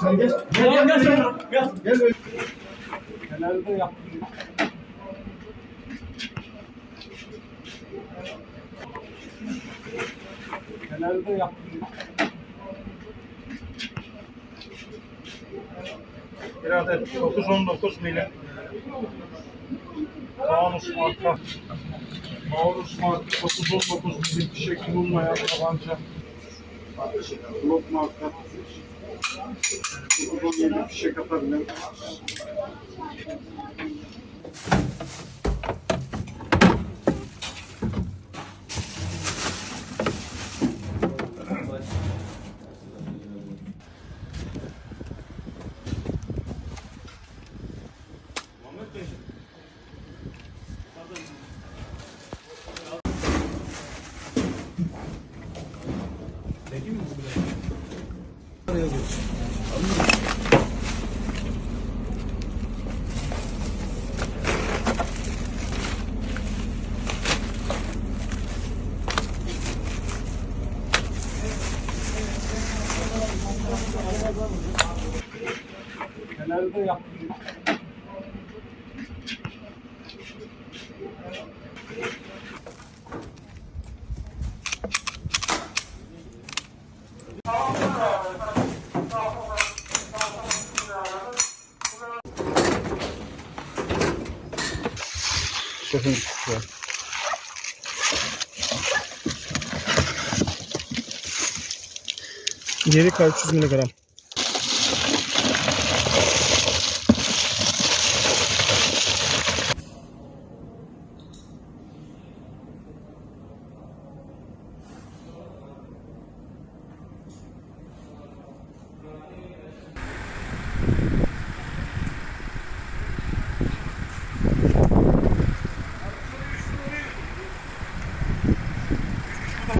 Sen gel. Gel gel gel. Gel. gel. gel. gel. Kenarda yaptım. Kenarda yaptım. Birader 9-19 milim Taunus marka. Taunus marka 919 milim fişek bulunmayan tabanca. Glock marka. 917 fişek atabilen. 해야겠지. Genelde yaptığım Oh! Şefin şu. Geri kaç 300 miligram.